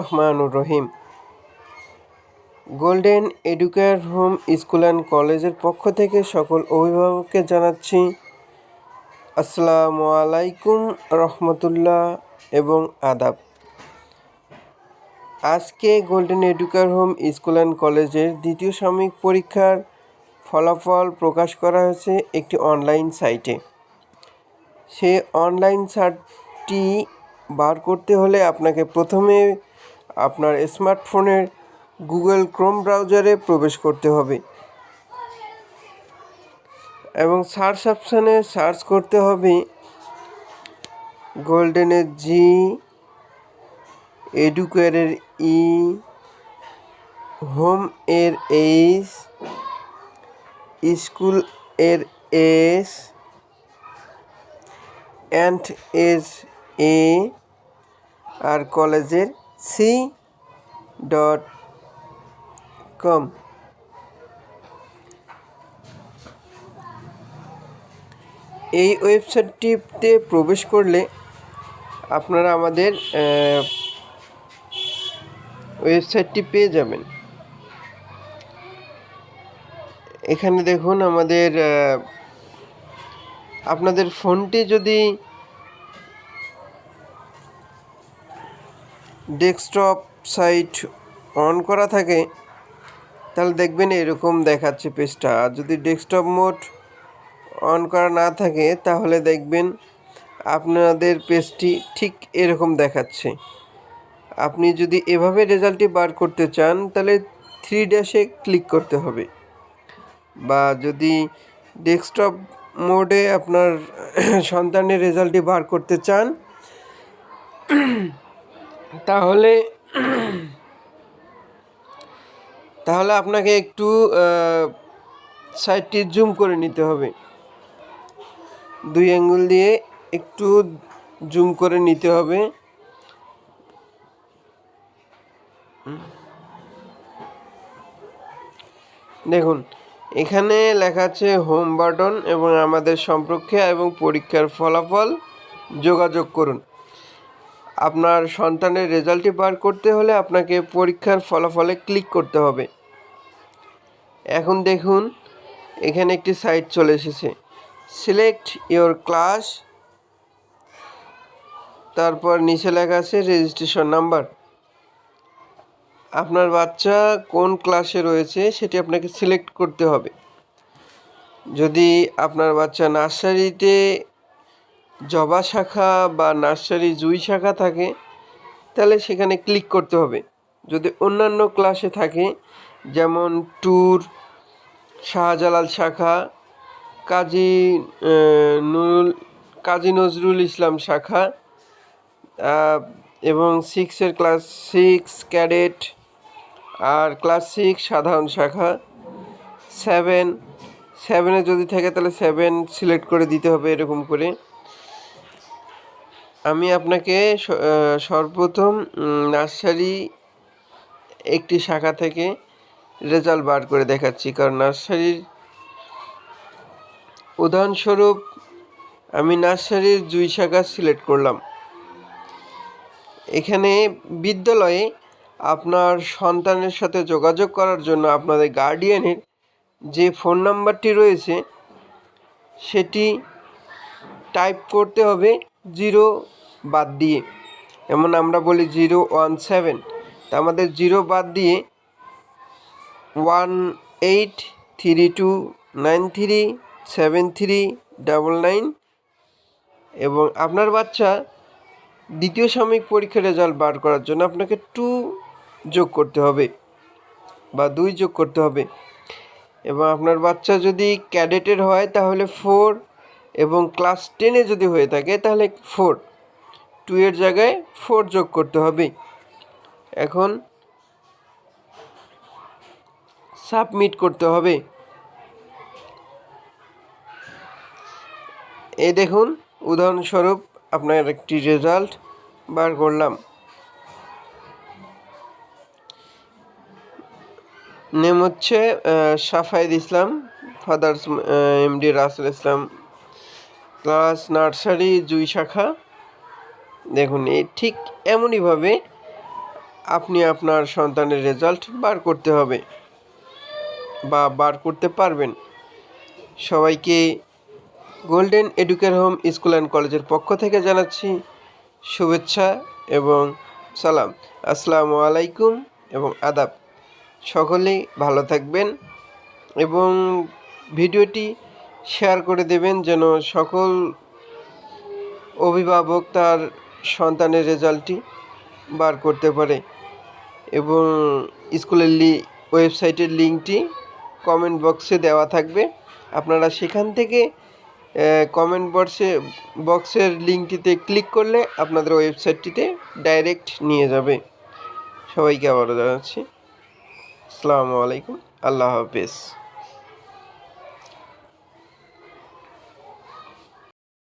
রহমানুর রহিম golden educare home school and কলেজের পক্ষ থেকে সকল অভিভাবককে জানাচ্ছি, আসসালামু আলাইকুম রহমতুল্লাহ এবং আদাব। আজকে golden educare home school and কলেজের দ্বিতীয় সাময়িক পরীক্ষার ফলাফল প্রকাশ করা হয়েছে একটি অনলাইন সাইটে। সে অনলাইন সাইটটি বার করতে হলে আপনাকে প্রথমে আপনার স্মার্টফোনের গুগল ক্রোম ব্রাউজারে প্রবেশ করতে হবে। এবং সার্চ অপশানে সার্চ করতে হবে গোল্ডেনের জি এডুকেয়ারের ই, হোম এর এইচ, স্কুলের এস, অ্যান্ড এস এ, আর কলেজের সি ডট কম। এই ওয়েবসাইটটিতে প্রবেশ করলে আপনারা আমাদের ওয়েবসাইটটি পেয়ে যাবেন। এখানে দেখুন আমাদের আপনাদের ফোনটি যদি ডেস্কটপ সাইট অন করা থাকে, তাহলে দেখবেন এরকম দেখাচ্ছে পেজটা। আর যদি ডেস্কটপ মোড অন করা না থাকে, তাহলে দেখবেন আপনাদের পেজটি ঠিক এরকম দেখাচ্ছে। আপনি যদি এভাবে রেজাল্টটি বার করতে চান, তাহলে থ্রি ড্যাশে ক্লিক করতে হবে। বা যদি ডেস্কটপ মোডে আপনার সন্তানের রেজাল্টটি বার করতে চান তাহলে তাহলে আপনাকে একটু সাইডটি জুম করে নিতে হবে। দুই অ্যাঙ্গুল দিয়ে একটু জুম করে নিতে হবে। দেখুন, এখানে লেখা আছে হোম বাটন এবং আমাদের সম্পর্কে এবং পরীক্ষার ফলাফল যোগাযোগ করুন। আপনার সন্তানের রেজাল্টটি বার করতে হলে আপনাকে পরীক্ষার ফলাফলে ক্লিক করতে হবে। এখন দেখুন, এখানে একটি সাইট চলে এসেছে। সিলেক্ট ইওর ক্লাস তারপর নিচে লেখা আছে রেজিস্ট্রেশন নাম্বার আপনার বাচ্চা কোন ক্লাসে রয়েছে সেটি আপনাকে সিলেক্ট করতে হবে। যদি আপনার বাচ্চা নার্সারিতে জবা শাখা বা নার্সারি জুই শাখা থাকে, তাহলে সেখানে ক্লিক করতে হবে। যদি অন্যান্য ক্লাসে থাকে, যেমন ট্যুর শাহজালাল শাখা, কাজী নুরুল, কাজী নজরুল ইসলাম শাখা এবং সিক্সের ক্লাস সিক্স ক্যাডেট আর ক্লাস সিক্স সাধারণ শাখা সেভেন সেভেনে যদি থাকে তাহলে সেভেন সিলেক্ট করে দিতে হবে এরকম করে। আমি আপনাকে সর্বপ্রথম নার্সারি একটি শাখা থেকে রেজাল্ট বার করে দেখাচ্ছি। কারণ নার্সারির উদাহরণস্বরূপ, আমি নার্সারির জুই শাখা সিলেক্ট করলাম। এখানে বিদ্যালয়ে আপনার সন্তানের সাথে যোগাযোগ করার জন্য আপনাদের গার্ডিয়ানের যে ফোন নাম্বারটি রয়েছে, সেটি টাইপ করতে হবে। জিরো বাদ দিয়ে যেমন আমরা বলি জিরো ওয়ান সেভেন। তা আমাদের জিরো বাদ দিয়ে one eight three two nine three seven three double nine. এবং আপনার বাচ্চা দ্বিতীয় সাময়িক পরীক্ষার রেজাল্ট বার করার জন্য আপনাকে টু যোগ করতে হবে বা দুই যোগ করতে হবে। এবং আপনার বাচ্চা যদি ক্যাডেটের হয় তাহলে ফোর এবং ক্লাস টেনে যদি হয়ে থাকে, তাহলে ফোর টু এর জায়গায় ফোর যোগ করতে হবে। এখন সাবমিট করতে হবে। এই দেখুন, উদাহরণস্বরূপ আপনার একটি রেজাল্ট বার করলাম। নেম হচ্ছে সাফাইদ ইসলাম ফাদার্স এমডি রাসুল ইসলাম। ক্লাস নার্সারি জুই শাখা। দেখুন, এই ঠিক এমনইভাবে আপনি আপনার সন্তানের রেজাল্ট বার করতে হবে বা বার করতে পারবেন। সবাইকে golden educare home school and কলেজের পক্ষ থেকে জানাচ্ছি শুভেচ্ছা এবং সালাম। আসসালামু আলাইকুম এবং আদাব। সকলেই ভালো থাকবেন এবং ভিডিওটি শেয়ার করে দেবেন যেন সকল অভিভাবক তার সন্তানের রেজাল্টটি বার করতে পারে এবং স্কুলের লি, ওয়েবসাইটের লিঙ্কটি কমেন্ট বক্সে দেওয়া থাকবে। আপনারা সেখান থেকে কমেন্ট বক্সে, বক্সের লিঙ্কটিতে ক্লিক করলে আপনাদের ওয়েবসাইটটিতে ডাইরেক্ট নিয়ে যাবে। সবাইকে আবারও জানাচ্ছি। আসসালামু আলাইকুম। আল্লাহ হাফেজ।